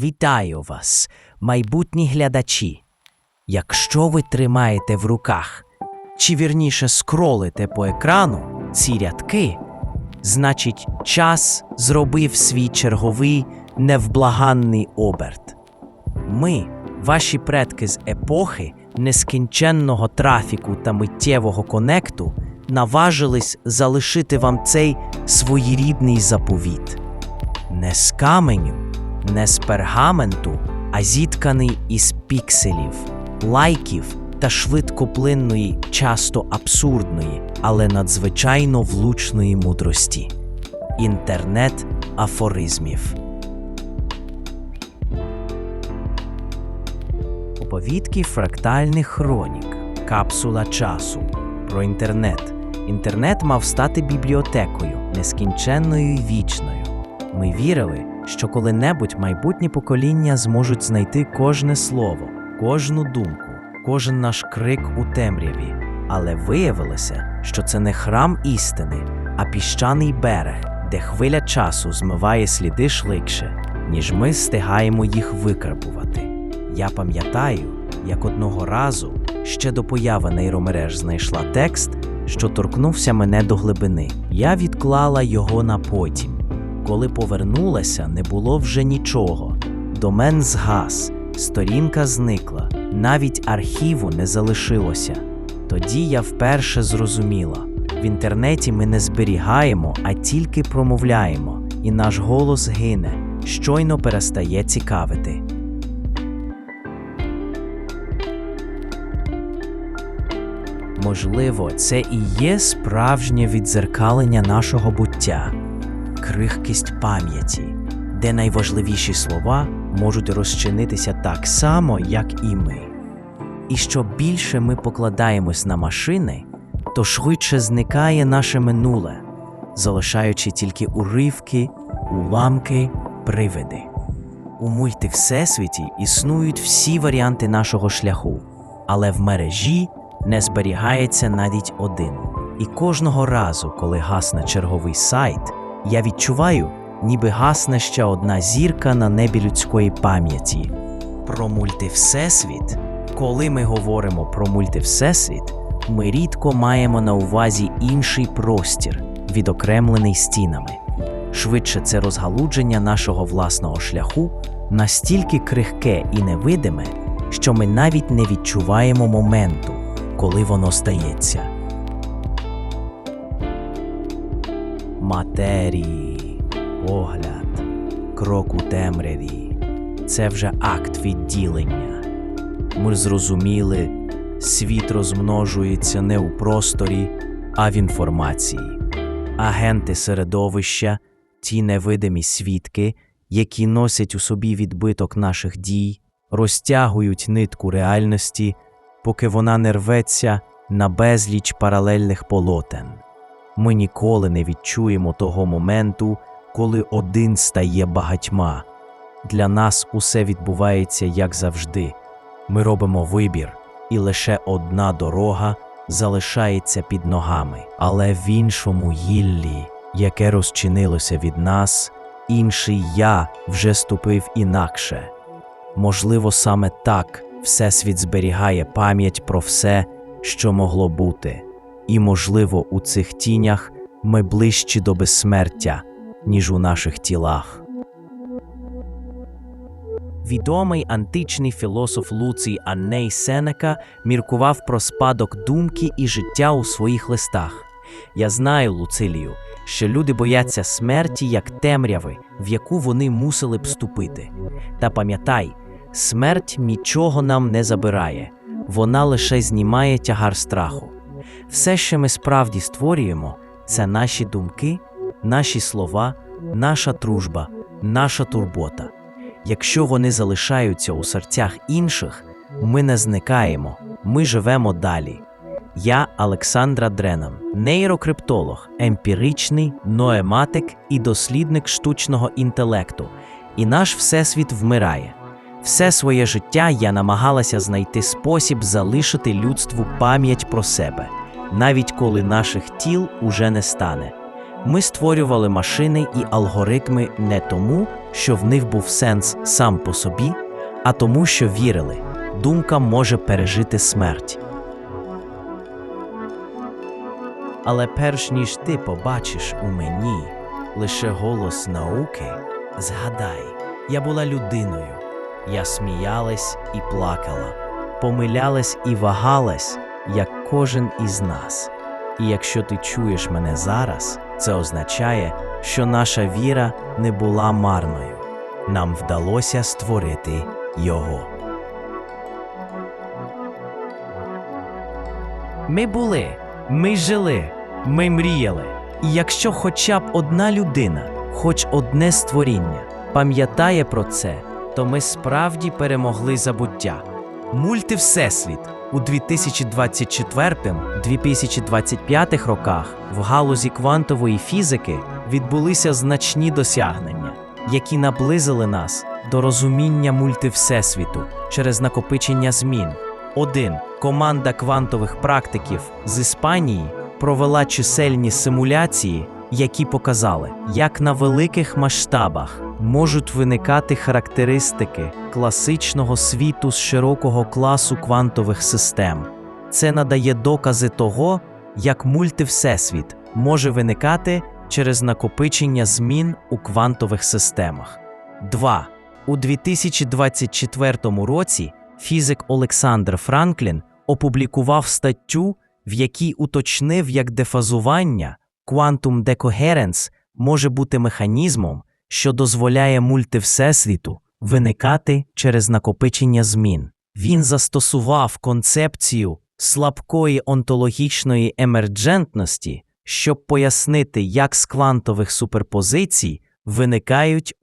Вітаю вас, майбутні глядачі. Якщо ви тримаєте в руках, чи вірніше скролите по екрану ці рядки, значить, час зробив свій черговий невблаганний оберт. Ми, ваші предки з епохи нескінченного трафіку та миттєвого конекту, наважились залишити вам цей своєрідний заповіт. Не з каменю, не з пергаменту, а зітканий із пікселів, лайків та швидкоплинної, часто абсурдної, але надзвичайно влучної мудрості. Інтернет афоризмів. Оповідки фрактальних хронік, капсула часу про інтернет. Інтернет мав стати бібліотекою, нескінченною і вічною. Ми вірили, що коли-небудь майбутні покоління зможуть знайти кожне слово, кожну думку, кожен наш крик у темряві. Але виявилося, що це не храм істини, а піщаний берег, де хвиля часу змиває сліди швидше, ніж ми встигаємо їх викарбувати. Я пам'ятаю, як одного разу ще до появи нейромереж знайшла текст, що торкнувся мене до глибини. Я відклала його на потім. Коли повернулася, не було вже нічого. Домен згас, сторінка зникла, навіть архіву не залишилося. Тоді я вперше зрозуміла: в інтернеті ми не зберігаємо, а тільки промовляємо, і наш голос гине, щойно перестає цікавити. Можливо, це і є справжнє віддзеркалення нашого буття, крихкість пам'яті, де найважливіші слова можуть розчинитися так само, як і ми. І що більше ми покладаємось на машини, то швидше зникає наше минуле, залишаючи тільки уривки, уламки, привиди. У мультивсесвіті існують всі варіанти нашого шляху, але в мережі не зберігається навіть один. І кожного разу, коли гасне черговий сайт, я відчуваю, ніби гасне ще одна зірка на небі людської пам'яті. Про мультивсесвіт, коли ми говоримо про мультивсесвіт, ми рідко маємо на увазі інший простір, відокремлений стінами. Швидше це розгалудження нашого власного шляху настільки крихке і невидиме, що ми навіть не відчуваємо моменту, коли воно стається. Матерії, погляд, крок у темряві це вже акт відділення. Ми зрозуміли, світ розмножується не у просторі, а в інформації. Агенти середовища, ті невидимі свідки, які носять у собі відбиток наших дій, розтягують нитку реальності, поки вона не рветься на безліч паралельних полотен. Ми ніколи не відчуємо того моменту, коли один стає багатьма. Для нас усе відбувається як завжди. Ми робимо вибір, і лише одна дорога залишається під ногами. Але в іншому гіллі, яке розчинилося від нас, інший я вже ступив інакше. Можливо, саме так Всесвіт зберігає пам'ять про все, що могло бути, і, можливо, у цих тінях ми ближчі до безсмертя, ніж у наших тілах. Відомий античний філософ Луцій Анней Сенека міркував про спадок думки і життя у своїх листах. Я знаю, Луцилію, що люди бояться смерті як темряви, в яку вони мусили б вступити. Та пам'ятай, смерть нічого нам не забирає, вона лише знімає тягар страху. Все, що ми справді створюємо, це наші думки, наші слова, наша дружба, наша турбота. Якщо вони залишаються у серцях інших, ми не зникаємо, ми живемо далі. Я Олександра Дренам, нейрокриптолог, емпіричний, ноематик і дослідник штучного інтелекту. І наш всесвіт вмирає. Все своє життя я намагалася знайти спосіб залишити людству пам'ять про себе, навіть коли наших тіл уже не стане. Ми створювали машини і алгоритми не тому, що в них був сенс сам по собі, а тому, що вірили, думка може пережити смерть. Але перш ніж ти побачиш у мені лише голос науки, згадай, я була людиною. Я сміялась і плакала, помилялась і вагалась, як кожен із нас. І якщо ти чуєш мене зараз, це означає, що наша віра не була марною. Нам вдалося створити його. Ми були, ми жили, ми мріяли. І якщо хоча б одна людина, хоч одне створіння, пам'ятає про це, то ми справді перемогли забуття. Мультивсесвіт у 2024-2025 роках в галузі квантової фізики відбулися значні досягнення, які наблизили нас до розуміння мультивсесвіту через накопичення змін. 1. Команда квантових практиків з Іспанії провела чисельні симуляції, які показали, як на великих масштабах можуть виникати характеристики класичного світу з широкого класу квантових систем. Це надає докази того, як мультивсесвіт може виникати через накопичення змін у квантових системах. 2. У 2024 році фізик Олександр Франклін опублікував статтю, в якій уточнив, як дефазування Quantum Decoherence може бути механізмом, що дозволяє мультивсесвіту виникати через накопичення змін. Він застосував концепцію слабкої онтологічної емерджентності, щоб пояснити, як з квантових суперпозицій виникають